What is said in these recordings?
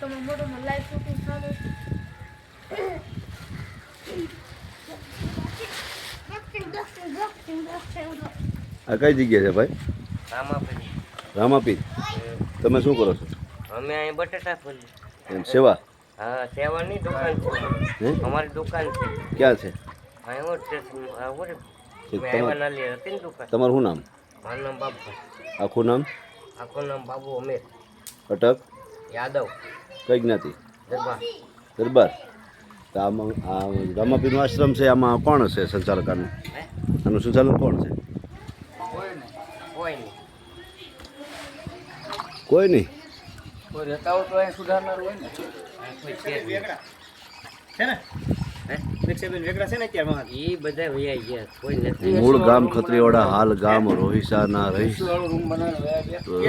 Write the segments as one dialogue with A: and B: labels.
A: તમારા મોઢામાં live shooting ચાલુ
B: આ કઈ જગ્યા છે ભાઈ?
C: રામાપીર.
B: રામાપીર તમે શું કરો છો?
C: અમે અહીં બટાટા ફોલી
B: એમ સેવા?
C: હા સેવાની દુકાન છે. અમારી દુકાન છે.
B: ક્યાં છે? તમારું શું નામ?
C: મારું નામ બાબુ
B: આખું નામ?
C: આખું નામ બાબુ અમે
B: અટક.
C: યાદવ.
B: કઈ જ્ઞાતિ
C: દરબાર.
B: દરબાર. તો આમાં આ રામાપીરનો આશ્રમ છે આમાં કોણ છે સંચાલક આનું આનું સંચાલક કોણ છે?
C: કોઈ નહીં
B: કોઈ
D: રહેતા હોય તો સુધારનાર હોય ને.
C: છે
E: ને?
C: હે?
E: રિક્ષાબેન વેગડા છે ને અત્યારમાં
C: ઈ બધા વૈયા ગયા કોઈ નથી.
B: મૂળ ગામ ખત્રીવાડા હાલ ગામ રોહિસાના રહીશ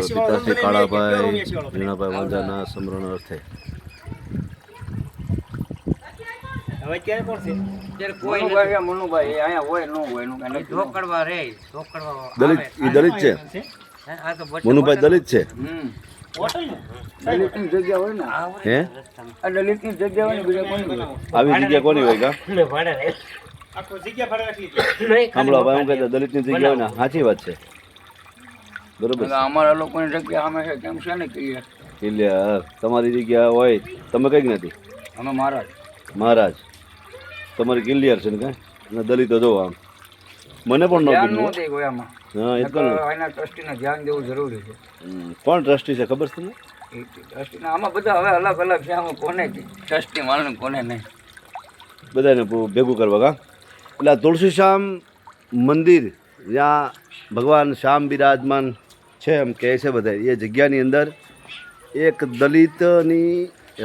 B: પિતાશ્રી કાળાભાઈ ઝીણાભાઈ વાંજાના સમરણ અર્થે. દલિત છે? મનુભાઈ દલિત છે?
E: ને?
D: ને?
C: ને.
B: આવી જગ્યા કોની હોય કા?
C: ને ભાડે રહે.
E: આખો જગ્યા ભાડે રાખી
C: નહીં, ખાલી
B: સાંભળો ભાઈ હું કહેતા દલિતની જગ્યા હોય ને સાચી વાત છે. બરોબર
D: એટલે અમારા લોકોની જગ્યા અમે છે કેમ છે ને ક્લિયર
B: ક્લિયર તમારી જગ્યા હોય તમે કંઈક નથી?
D: અમે મહારાજ.
B: મહારાજ. તમારી ક્લિયર છે ને કાંઈ? અને દલિતો જોવા આમ. મને પણ નહોતું
D: ન દે કોઈ
B: હા એ તો
D: એના ટ્રસ્ટીને ધ્યાન દેવું જરૂરી છે.
B: કોણ ટ્રસ્ટી છે ખબર છે તમને?
D: ટ્રસ્ટીને આમાં બધા હવે અલગ અલગ છે આમાં કોને ટ્રસ્ટી માણસ કોને નહીં.
B: બધાને ભેગું કરવા કા? એટલે તુલસી શ્યામ મંદિર જ્યાં ભગવાન શ્યામ બિરાજમાન છે એમ કહે છે બધા. એ જગ્યાની અંદર એક દલિતની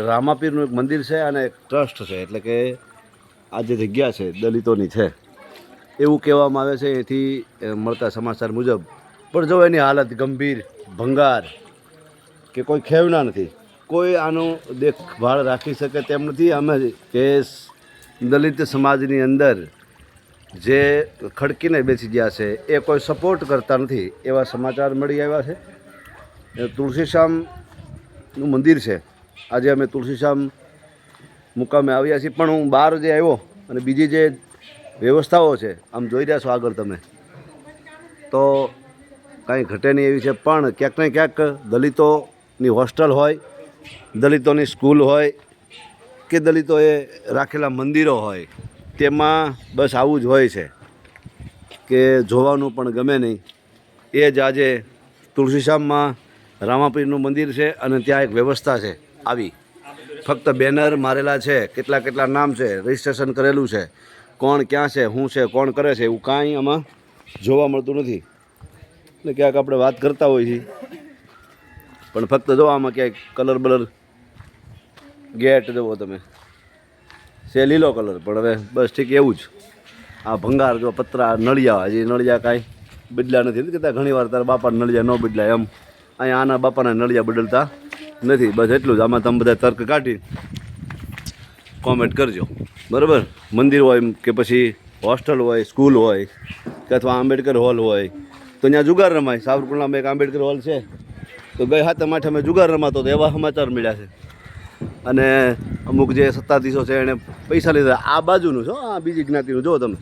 B: રામાપીરનું એક મંદિર છે અને એક ટ્રસ્ટ છે. એટલે કે આ જે જગ્યા છે દલિતોની છે. એવું કહેવામાં આવે છે, એથી મળતા સમાચાર મુજબ. પણ જો એની હાલત ગંભીર, ભંગાર, કે કોઈ ખેવના નથી. કોઈ આનું દેખભાળ રાખી શકે તેમ નથી. અમે કેસ દલિત સમાજની અંદર જે ખડકીને બેસી ગયા છે, એ કોઈ સપોર્ટ કરતા નથી. એવા સમાચાર મળી આવ્યા છે. તુલસીશ્યામનું મંદિર છે. આજે અમે તુલસીશ્યામ મુકામે આવ્યા છીએ. પણ હું બહાર જે આવ્યો અને બીજી જે વ્યવસ્થાઓ છે. આમ જોઈ રહ્યા છો આગળ તમે. તો કાંઈ ઘટે નહીં એવી છે, પણ ક્યાંક ને ક્યાંક દલિતોની હોસ્ટેલ હોય, દલિતોની સ્કૂલ હોય, કે દલિતોએ રાખેલા મંદિરો હોય, તેમાં બસ આવું જ હોય છે કે જોવાનું પણ ગમે નહીં. એ જ આજે તુલસીશ્યામમાં રામાપીરનું મંદિર છે અને ત્યાં એક વ્યવસ્થા છે આવી. ફક્ત બેનર મારેલા છે, કેટલા કેટલા નામ છે, રજિસ્ટ્રેશન કરેલું છે. કોણ ક્યાં છે શું છે, કોણ કરે છે, એવું કાંઈ આમાં જોવા મળતું નથી. એટલે ક્યાંક આપણે વાત કરતા હોઈએ છીએ. પણ ફક્ત જો આમાં ક્યાંક કલર બલર ગેટ જુઓ તમે. છે લીલો કલર, પણ હવે બસ ઠીક એવું જ. આ ભંગાર જો પતરા નળિયા, હજી નળિયા કાંઈ બદલ્યા નથી કહેતા ઘણી વાર તારા બાપાના નળિયા ન બદલાય એમ. અહીંયા આના બાપાના નળિયા બદલતા નથી. બસ એટલું જ. આમાં તમે બધા તર્ક કાઢી કોમેન્ટ કરજો. બરાબર? મંદિર હોય કે પછી હોસ્ટેલ હોય સ્કૂલ હોય કે અથવા આંબેડકર હોલ હોય, તો ત્યાં જુગાર રમાય. સાવરકુંડલામાં એક આંબેડકર હોલ છે. તો ગઈ હાથે માઠે અમે જુગાર રમાતો તો એવા સમાચાર મળ્યા છે. અને અમુક જે સત્તાધીશો છે એણે પૈસા લીધા. આ બાજુનું છો આ બીજી જ્ઞાતિનું. જુઓ તમે.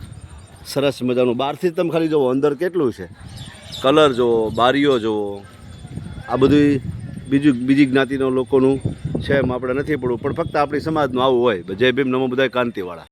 B: સરસ મજાનું. બહારથી જ તમે ખાલી જુઓ, અંદર કેટલું છે. કલર જુઓ, બારીઓ જુઓ. આ બધું બીજું, બીજી જ્ઞાતિના લોકોનું છે એમ આપણે નથી પડવું. પણ ફક્ત આપણી સમાજનું આવું હોય. જય ભીમ નમો બધા કાંતિવાળા.